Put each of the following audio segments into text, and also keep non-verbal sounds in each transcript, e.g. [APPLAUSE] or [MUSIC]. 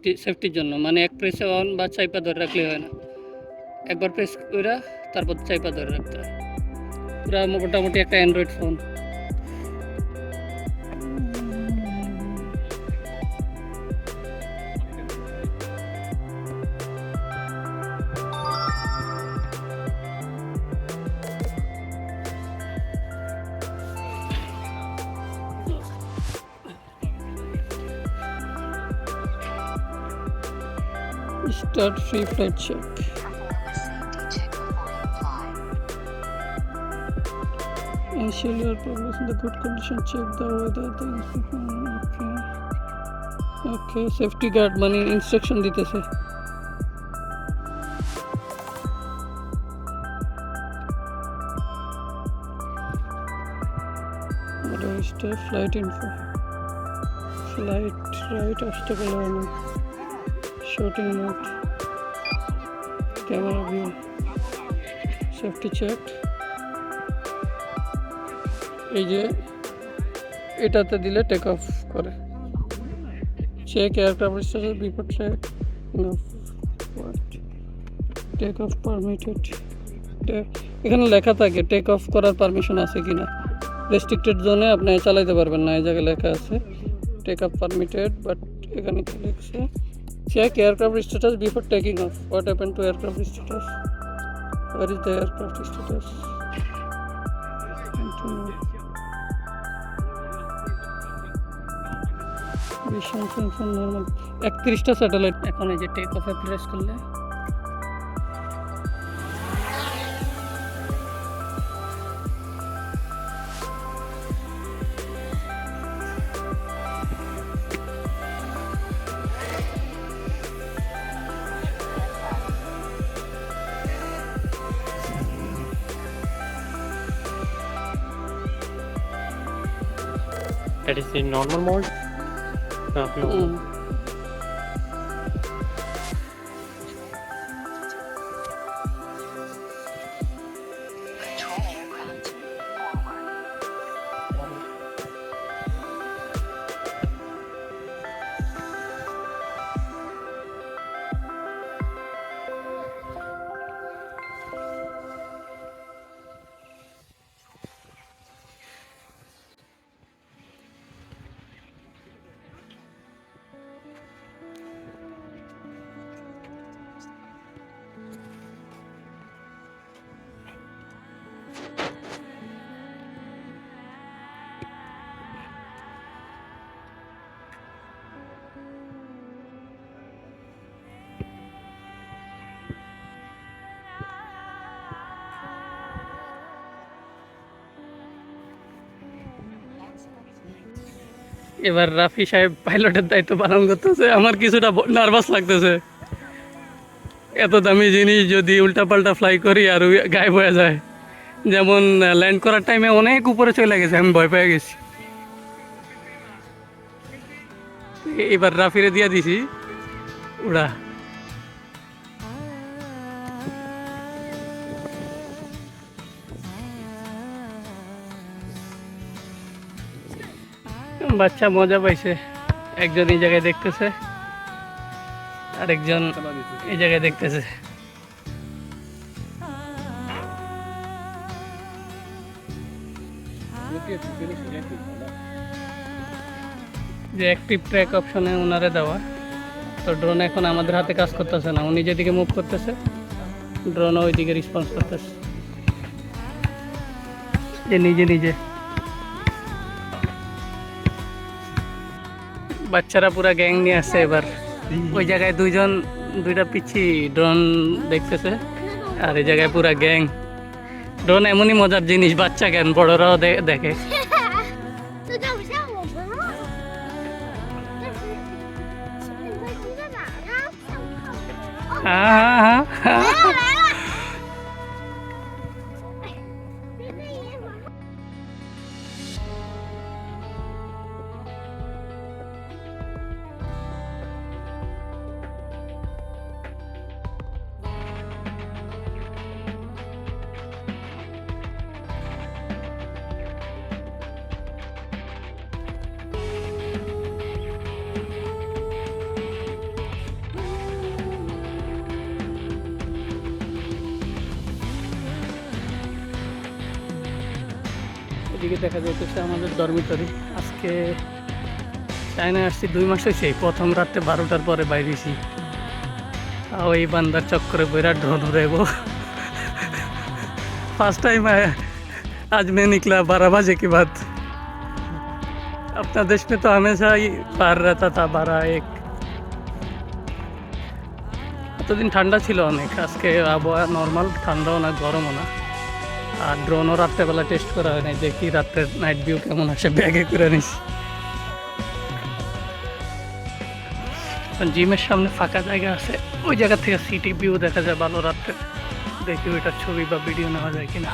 Safety সেফটির জন্য। মানে এক প্রেসে অন বা চাইপা ধরে রাখলে হয় না। একবার প্রেস করে তারপর চাইপা ধরে রাখতে হয়। পুরা মোটামুটি একটা android phone start free flight check Ensure your progress in the good condition. Check the weather. The. Okay. Okay. Safety guard মানে ইনস্ট্রাকশন দিতেছে flight info. Flight right obstacle warning. Shooting mode. Camera view. Safety check. এই যে, এটাতে দিলে take off করে। Check aircraft station before trek take off permitted এখানে লেখা থাকে টেক অফ করার পারমিশন আছে কি না রেস্ট্রিক্টেড জোনে আপনি চালাইতে পারবেন না, এই জায়গায় লেখা আছে। টেক অফ পারমিটেড বাট এখানে কি লিখছে? Check aircraft status before taking off what happen to aircraft status where is the aircraft status mission sensor normal একত্রিশটা satellite এখন এই যে টেক অফে প্রেস করলে That is in normal mode. No, no. হুম, এবার রাফি সাহেব পাইলটের দায়িত্ব পালন করতেছে। আমার কিছুটা নার্ভাস লাগতেছে। এত দামি জিনিস যদি উল্টাপাল্টা ফ্লাই করি আর গায়ে হয়ে যায়। যেমন ল্যান্ড করার টাইমে অনেক উপরে চলে গেছে, আমি ভয় পেয়ে গেছি। এবার রাফিরে দিয়ে দিছি। ওরা বাচ্চা মজা পাইছে। একজন এই জায়গায় দেখতেছে, আরেকজন এই জায়গায় দেখতেছে। যে অ্যাক্টিভ ট্র্যাক অপশনে ওনারে দেওয়া। তো ড্রোন এখন আমাদের হাতে কাজ করতেছে না, উনি যেদিকে মুভ করতেছে ড্রোন ওইদিকে রেসপন্স করতেছে। যে নিজে নিজে। বাচ্চারা পুরা গ্যাং নিয়ে আসছে এবার। ওই জায়গায় দুইজন দুইটা পিচ্ছি ড্রোন দেখতেছে আর এই জায়গায় পুরা গ্যাং। ড্রোন এমনই মজার জিনিস বাচ্চা জ্ঞান বড়রাও দেখে। [LAUGHS] হ্যাঁ হ্যাঁ হ্যাঁ।, হ্যাঁ। এদিকে দেখা যাইতেছে আমাদের ডরমিটরি আজকে চায়নায় আসছি দুই মাস হয়েছে প্রথম রাত্রে বারোটার পরে বাইরেছি তাও এই বান্দার চক্করে বইরা ड्रोन उड़ेब फर्स्ट टाइम है आज मैं निकला बारह बजे के बाद अपना देश में तो हमेशा ही बाहर रहता था बारह एक এতদিন ঠান্ডা ছিল অনেক আজকে আবহাওয়া নর্মাল ঠান্ডাও না গরমও না আর ড্রোনও রাত্রেবেলা টেস্ট করা হয় নাই, দেখি রাত্রের নাইট ভিউ কেমন আসে, ব্যাগে করে নিস জিমের সামনে ফাঁকা জায়গা আছে, ওই জায়গা থেকে সিটি ভিউ দেখা যায় ভালো রাত্রে। দেখি ওইটার ছবি বা ভিডিও নেওয়া যায় কিনা।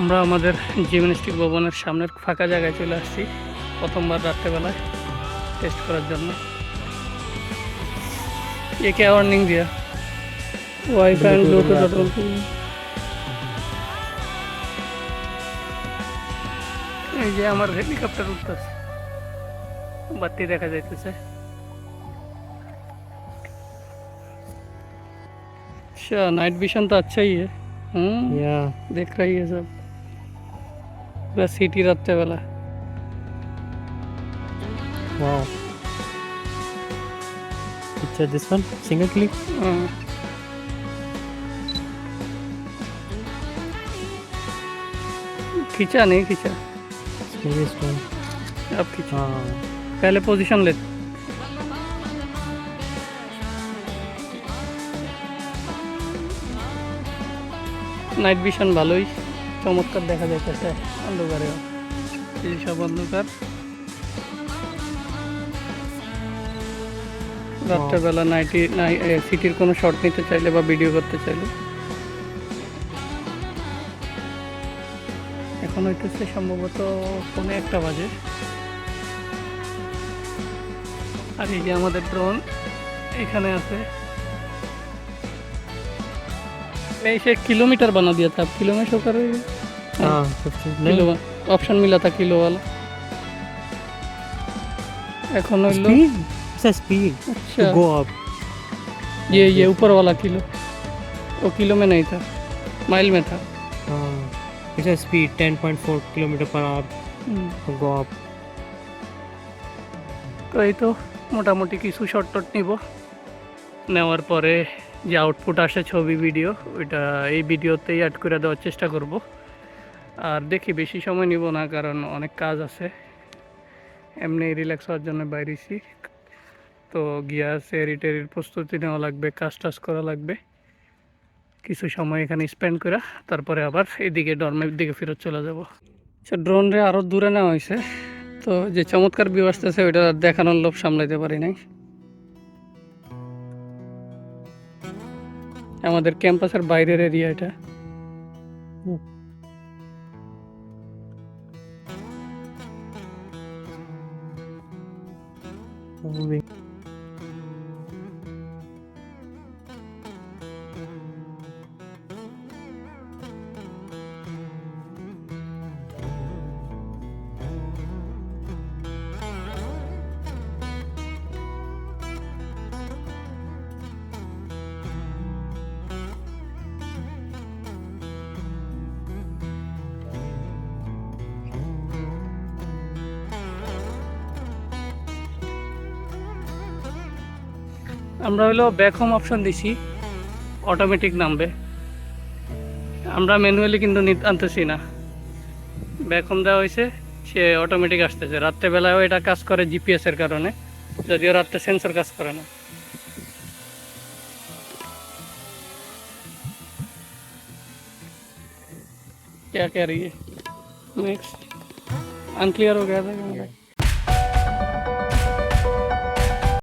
আমরা আমাদের জিমনাস্টিক ভবনের সামনের ফাঁকা জায়গায় চলে আসছি, প্রথমবার রাত্রেবেলায় টেস্ট করার জন্য। একে ওয়ার্নিং দিয়া। वाईफाई एंड कंट्रोल ये हेलीकॉप्टर है बत्ती देखा तो अच्छा नाइट विजन तो अच्छा ही है। हम्म, या। देख रही है सब। पूरा सिटी रहते वाला। वाह। अच्छा दिस वन सिंगल क्लिक खींचा नहीं खींचा maybe this one अब खींचा हाँ पहले पोजीशन ले নাইট ভিশন ভালোই চমৎকার দেখা যাইতেছে অন্ধকারেও এই সব অন্ধকার রাত্রেবেলা নাইটি নাই সিটির কোনো শট নিতে চাইলে বা ভিডিও করতে চাইলে এখন হইতেছে সম্ভবত পৌনে একটা বাজে আর এই যে আমাদের ড্রোন এখানে আছে नहीं से किलोमीटर बना दिया था अब किलो में शो कर रही है हाँ फिफ्टी किलो नहीं ऑप्शन मिला था किलो वाला এখন হইলো स्पीड अच्छा स्पीड अच्छा गो अप ये ये ऊपर वाला किलो वो किलो में नहीं था माइल में था हाँ It's a speed 10.4 kilometre per hour go up তো এই তো মোটামুটি কিছু শর্ট টট নিব নেওয়ার পরে যে আউটপুট আসে ছবি ভিডিও ওইটা এই ভিডিওতেই অ্যাড করে দেওয়ার চেষ্টা করব আর দেখি বেশি সময় নিব না কারণ অনেক কাজ আছে এমনি রিল্যাক্স হওয়ার জন্য বাইরেছি তো গিয়া আছে এরিটেরির প্রস্তুতি নেওয়া লাগবে কাজ টাজ করা লাগবে কিছু সময় এখানে স্পেন্ড করে তারপরে আবার এদিকে ডরমের দিকে ফেরত চলে যাব। আচ্ছা ড্রোনরে আরও দূরে নেওয়া হয়েছে তো যে চমৎকার ভিউ আসতেছে, ওইটা দেখানোর লোভ সামলাইতে পারি নাই। আমাদের ক্যাম্পাসের বাইরের এরিয়া এটা। moving আমরা হলো ব্যাক হোম অপশন দিছি অটোমেটিক নামবে আমরা ম্যানুয়ালি কিন্তু নি- আনতেছি না ব্যাক হোম দেওয়া হয়েছে সে অটোমেটিক আসতেছে রাত্রেবেলায়ও এটা কাজ করে জিপিএস এর কারণে যদিও রাত্রে সেন্সর কাজ করে না क्या कह रही है नेक्स्ट अनक्लियर हो गया था क्या?